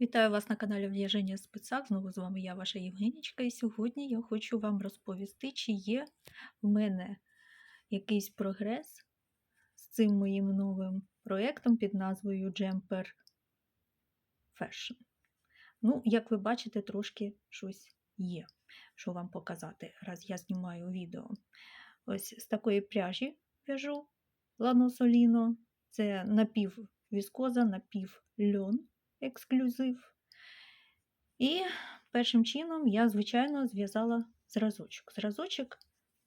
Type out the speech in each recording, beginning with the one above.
Вітаю вас на каналі В'яження Спецак. Знову з вами я, ваша Євгенічка, і сьогодні я хочу вам розповісти, чи є в мене якийсь прогрес з цим моїм новим проєктом під назвою Jumper Fashion. Ну, як ви бачите, трошки щось є, що вам показати, раз я знімаю відео. Ось з такої пряжі в'яжу ланосоліно. Це напів віскоза, напів льон ексклюзив. І першим чином я, звичайно, зв'язала зразочок. Зразочок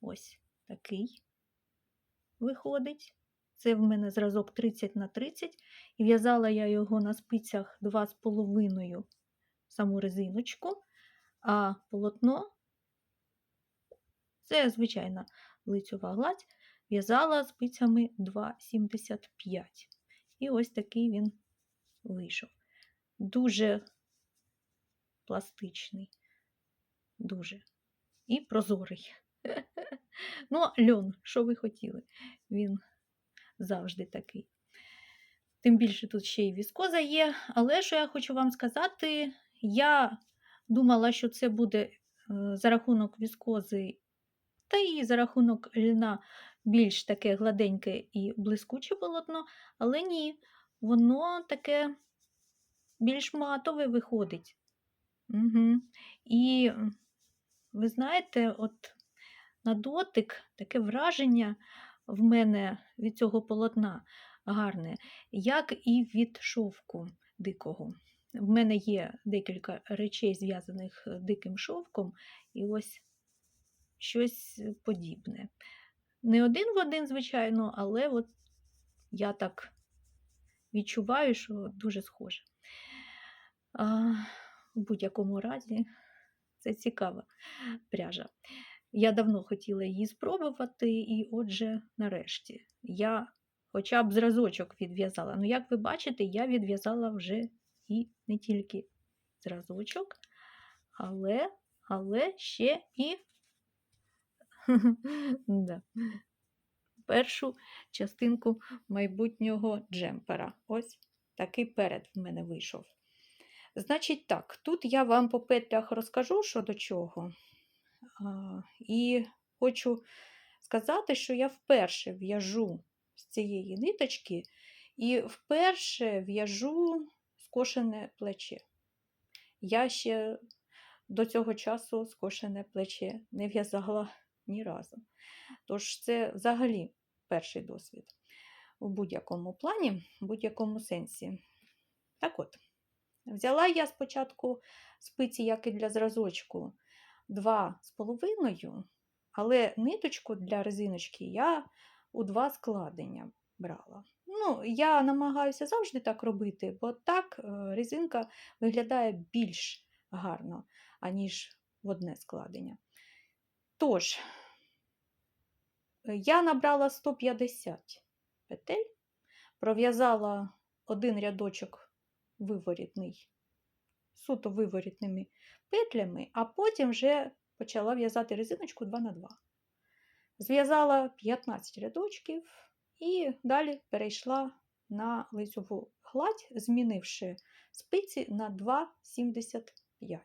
ось такий виходить. Це в мене зразок 30 на 30, і в'язала я його на спицях 2,5 саму резиночку, а полотно це звичайна лицьова гладь, в'язала спицями 2,75. І ось такий він вийшов дуже пластичний, дуже. І прозорий. Ну, льон, що ви хотіли? Він завжди такий. Тим більше тут ще й віскоза є. Але що я хочу вам сказати, я думала, що це буде е, за рахунок віскози, та і за рахунок льна більш таке гладеньке і блискуче полотно, але ні, воно таке більш матове виходить. Угу. І ви знаєте, от на дотик таке враження в мене від цього полотна гарне, як і від шовку дикого. В мене є декілька речей, зв'язаних диким шовком, і ось щось подібне. Не один в один, звичайно, але от я так відчуваю, що дуже схоже. А, В будь-якому разі це цікава пряжа. Я давно хотіла її спробувати, і отже, нарешті, я хоча б зразочок відв'язала. Ну, як ви бачите, я відв'язала вже і не тільки зразочок, але але ще і да. першу частинку майбутнього джемпера. Ось такий перед в мене вийшов. Значить, так, тут я вам по петлях розкажу, що до чого. І хочу сказати, що я вперше в'яжу з цієї ниточки і вперше в'яжу скошене плече. Я ще до цього часу скошене плече не в'язала ні разу. Тож, це взагалі перший досвід у будь-якому плані, в будь-якому сенсі. Так от. Взяла я спочатку спиці, як і для зразочку, два з половиною, але ниточку для резиночки я у два складення брала. Ну, Я намагаюся завжди так робити, бо так е, резинка виглядає більш гарно, аніж в одне складення. Тож, я набрала 150 петель, пров'язала один рядочок виворітний, суто виворітними петлями, а потім вже почала в'язати резиночку 2 на 2 Зв'язала 15 рядочків і далі перейшла на лицьову гладь, змінивши спиці на 2,75.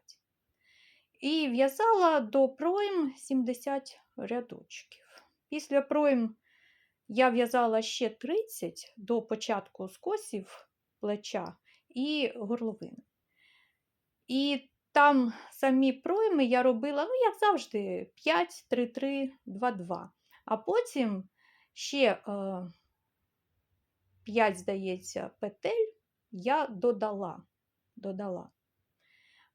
І в'язала до пройм 70 рядочків. Після пройм я в'язала ще 30 до початку скосів плеча і горловини. І там самі пройми я робила, ну, як завжди, 5, 3, 3, 2, 2. А потім ще е, 5, здається, петель я додала. додала.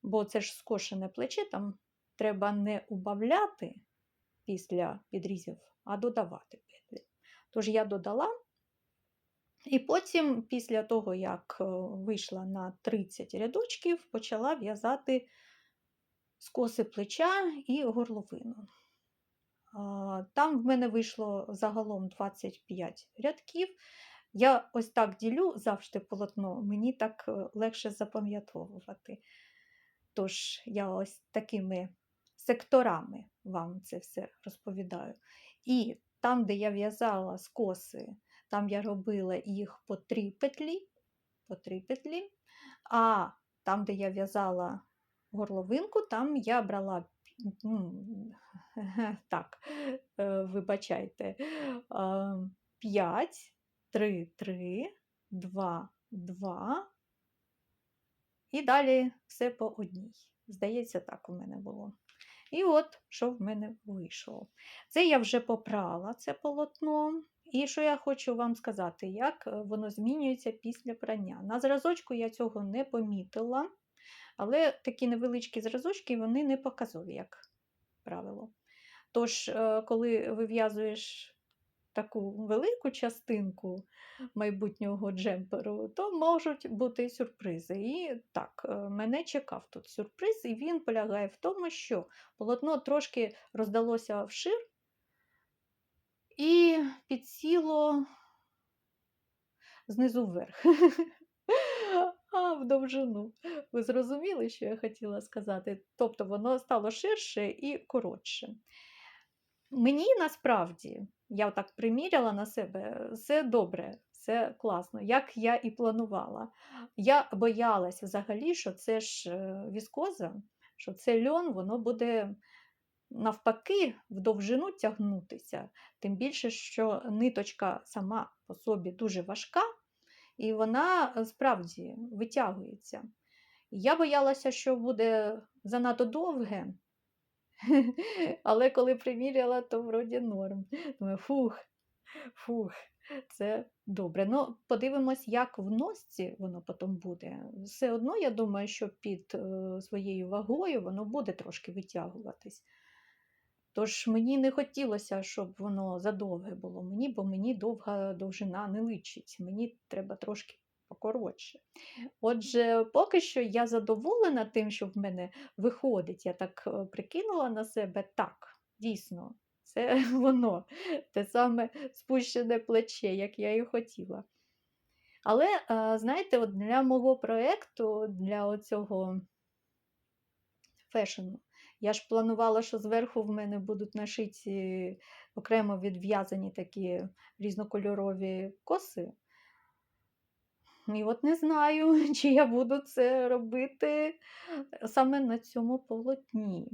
Бо це ж скошене плече, там треба не убавляти після підрізів, а додавати петлі. Тож я додала і потім, після того, як е, вийшла на 30 рядочків, почала в'язати скоси плеча і горловину. Там в мене вийшло загалом 25 рядків. Я ось так ділю завжди полотно, мені так е, легше запам'ятовувати. Тож, я ось такими секторами вам це все розповідаю. І там, де я в'язала скоси там я робила їх по три петлі, по три петлі, а там, де я в'язала горловинку, там я брала так, е, вибачайте, 5, 3, 3, 2, 2. І далі все по одній. Здається, так у мене було. І от що в мене вийшло. Це я вже попрала це полотно. І що я хочу вам сказати, як е, воно змінюється після прання. На зразочку я цього не помітила, але такі невеличкі зразочки вони не показові, як правило. Тож, е, коли вив'язуєш таку велику частинку майбутнього джемперу, то можуть бути сюрпризи. І так, е, мене чекав тут сюрприз, і він полягає в тому, що полотно трошки роздалося вшир і підсіло знизу вверх. А, в довжину. Ви зрозуміли, що я хотіла сказати? Тобто воно стало ширше і коротше. Мені насправді, я так приміряла на себе, все добре, все класно, як я і планувала. Я боялася взагалі, що це ж е, віскоза, що це льон, воно буде навпаки в довжину тягнутися. Тим більше, що ниточка сама по собі дуже важка, і вона е, справді витягується. Я боялася, що буде занадто довге. Але коли приміряла, то вроді норм. Фух, фух, це добре. Ну, подивимось, як в носці воно потім буде. Все одно, я думаю, що під е, своєю вагою воно буде трошки витягуватись. Тож мені не хотілося, щоб воно задовге було мені, бо мені довга довжина не личить. Мені треба трошки покоротше. Отже, поки що я задоволена тим, що в мене виходить. Я так е, прикинула на себе так, дійсно, це воно, те саме спущене плече, як я і хотіла. Але, е, знаєте, от для мого проєкту, для оцього фешену, я ж планувала, що зверху в мене будуть нашиті окремо відв'язані такі різнокольорові коси. І от не знаю, чи я буду це робити саме на цьому полотні.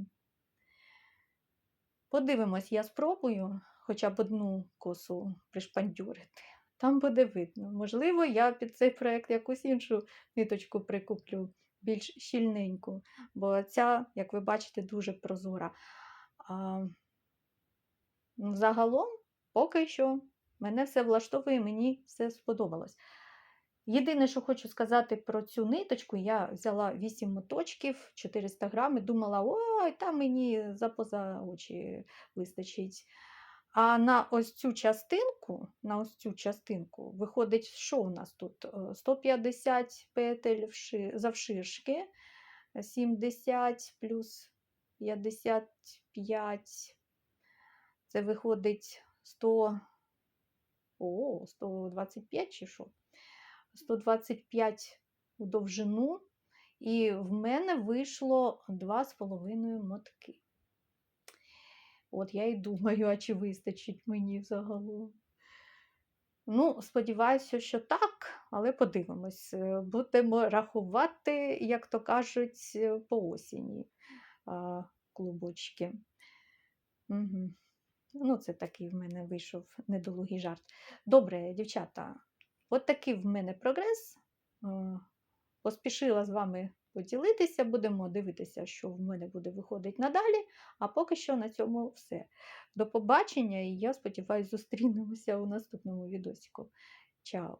Подивимось, я спробую хоча б одну косу пришпандюрити. Там буде видно. Можливо, я під цей проєкт якусь іншу ниточку прикуплю, більш щільненьку, бо ця, як ви бачите, дуже прозора. А, ну, Загалом, поки що, мене все влаштовує, мені все сподобалось. Єдине, що хочу сказати про цю ниточку, я взяла 8 моточків, 400 грам, і думала, ой, там мені за поза очі вистачить. А на ось цю частинку, на ось цю частинку виходить, що у нас тут? Е, 150 петель вши- завширшки, 70 плюс 55. Це виходить 100, о, 125 чи що? 125 у довжину, і в мене вийшло 2,5 мотки. От я і думаю, а чи вистачить мені загалом. Ну, сподіваюся, що так, але подивимось. Е, Будемо рахувати, як то кажуть, е, по осені а, клубочки. Угу. Ну, це такий в мене вийшов недолугий жарт. Добре, дівчата, От такий в мене прогрес. Е, Поспішила з вами поділитися, будемо дивитися, що в мене буде виходити надалі. А поки що на цьому все. До побачення, і я сподіваюся, зустрінемося у наступному відосіку. Чао!